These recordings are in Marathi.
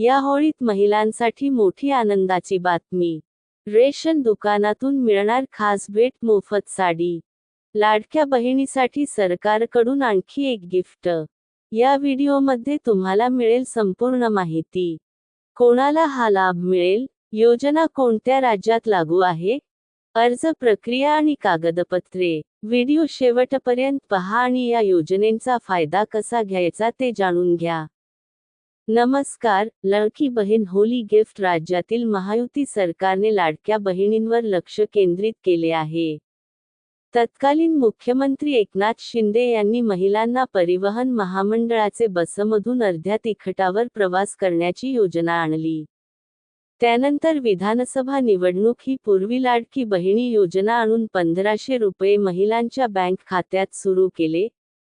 या होळीत महिलांसाठी मोठी आनंदाची बातमी. रेशन दुकानातून मिळणार खास भेट मोफत साडी. लाडक्या बहिणीसाठी सरकारकडून आणखी एक गिफ्ट. या व्हिडिओमध्ये तुम्हाला मिळेल संपूर्ण माहिती. कोणाला हा लाभ मिळेल? योजना कोणत्या राज्यात लागू आहे? अर्ज प्रक्रिया आणि कागदपत्रे. व्हिडिओ शेवटपर्यंत पहा आणि या योजनेचा फायदा कसा घ्यायचा ते जाणून घ्या. नमस्कार लडकी बहीण होली गिफ्ट राज्यातील महायुती सरकारने लाडक्या बहिणींवर लक्ष केंद्रित केले आहे. तत्कालीन मुख्यमंत्री एकनाथ शिंदे यांनी महिलांना परिवहन महामंडळाचे बसमधून अर्ध्या तिखटावर प्रवास करण्याची योजना आणली. त्यानंतर विधानसभा निवडणूक ही पूर्वी लाडकी बहिणी योजना आणून पंधराशे रुपये महिलांच्या बँक खात्यात सुरू केले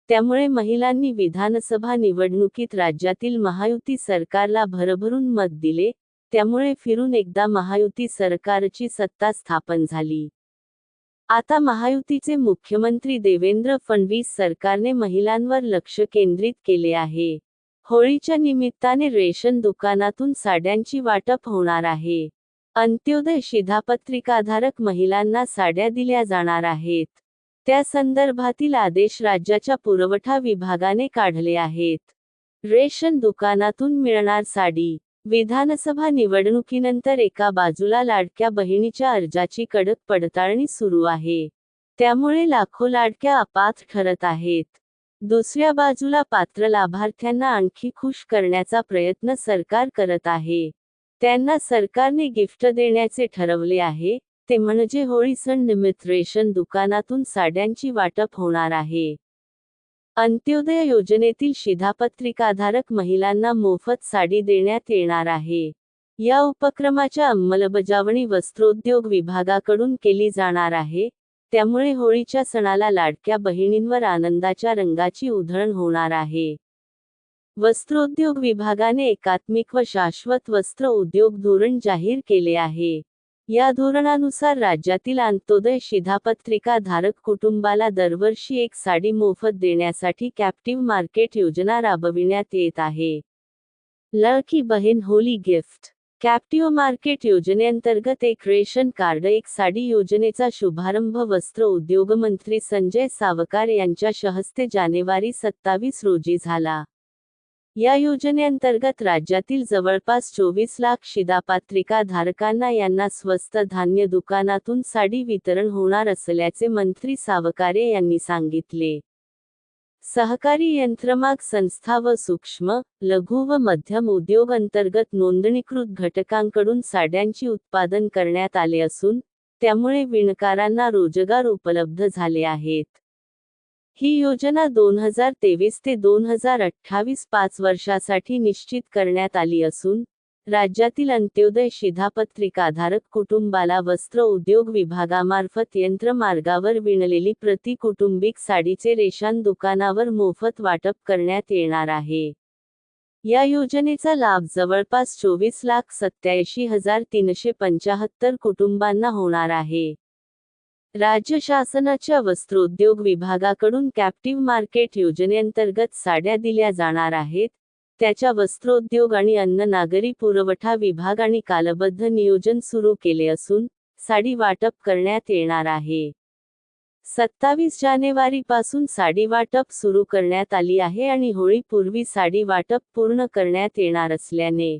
त्यामुळे महिलांनी विधानसभा निवडणुकीत राज्यातील महायुती सरकारला भरभरून मत दिले त्यामुळे फिरून एकदा महायुती सरकारची सत्ता स्थापन झाली. आता महायुतीचे मुख्यमंत्री देवेंद्र फडणवीस सरकारने महिलांवर लक्ष केंद्रित केले आहे. होळीच्या निमित्ताने रेशन दुकानातून साड्यांची वाटप होणार आहे. अंत्योदय शिधापत्रिकाधारक महिलांना साड्या दिल्या जाणार आहेत. त्या संदर्भातील आदेश राज्याच्या पुरवठा विभागाने काढले आहेत. रेशन दुकानातून मिळणार साडी विधानसभा निवडणुकीनंतर एका बाजूला लाडक्या बहिणीच्या अर्जाची कडक पडताळणी सुरू आहे. त्यामुळे लाखो लाडक्या अपात ठरत आहेत. दुसऱ्या बाजूला पात्र लाभार्थ्यांना आणखी खुश करण्याचा प्रयत्न सरकार करत आहे. त्यांना सरकारने गिफ्ट देण्याचे ठरवले आहे. ते म्हणजे होळी सण निमित्त रेशन दुकानातून साड्यांची वाटप होणार आहे. अंत्योदय योजनेतील शिधापत्रिकाधारक महिलांना मोफत साडी देण्यात येणार आहे. या उपक्रमाच्या अंमलबजावणी वस्त्रोद्योग विभागाकडून केली जाणार आहे. त्यामुळे होळीच्या सणाला लाडक्या बहिणींवर आनंदाच्या रंगाची उधळण होणार आहे. वस्त्रोद्योग विभागाने एकात्मिक व शाश्वत वस्त्र उद्योग धोरण जाहीर केले आहे. या धोरणानुसार राज्यातील अंत्योदय शिधापत्रिका धारक कुटुंबाला दरवर्षी एक साडी मोफत देण्यासाठी कॅप्टिव्ह मार्केट योजना राबविण्यात येत आहे. लळकी बहीण होली गिफ्ट. कॅप्टिव्ह मार्केट योजनेअंतर्गत एक रेशन कार्ड एक साडी योजनेचा शुभारंभ वस्त्र उद्योग मंत्री संजय सावकार यांच्या शहस्ते जानेवारी सत्तावीस रोजी झाला. या योजनेअंतर्गत राज्यातील जवळपास चोवीस लाख शिधापात्रिका धारकांना यांना स्वस्त धान्य दुकानातून साडी वितरण होणार असल्याचे मंत्री सावकारे यांनी सांगितले. सहकारी यंत्रमाग संस्था व सूक्ष्म लघु व मध्यम उद्योग अंतर्गत नोंदणीकृत घटकांकडून साड्यांची उत्पादन करण्यात आले असून त्यामुळे विणकारांना रोजगार उपलब्ध झाले आहेत. ही योजना दोन हजार तेवीस ते दोन हजार अठ्ठावीस पाच वर्षासाठी निश्चित करण्यात आली असून राज्यातील अंत्योदय शिधापत्रिकाधारक कुटुंबाला वस्त्र उद्योग विभागामार्फत यंत्रमार्गावर विणलेली प्रति कुटुंबिक साडीचे रेशन दुकानावर मोफत वाटप करण्यात येणार आहे. या योजनेचा लाभ जवळपास चोवीस लाख सत्याऐंशी हजार तीनशे पंचाहत्तर कुटुंबांना होणार आहे. राज्य शासनाच्या वस्त्रोद्योग विभागाकडून कॅप्टिव्ह मार्केट योजनेअंतर्गत साड्या दिल्या जाणार आहेत. त्याच्या वस्त्रोद्योग आणि अन्न नागरी पुरवठा विभाग आणि कालबद्ध नियोजन सुरू केले असून साडी वाटप करण्यात येणार आहे. सत्तावीस जानेवारीपासून साडी वाटप सुरू करण्यात आली आहे आणि होळीपूर्वी साडी वाटप पूर्ण करण्यात येणार असल्याने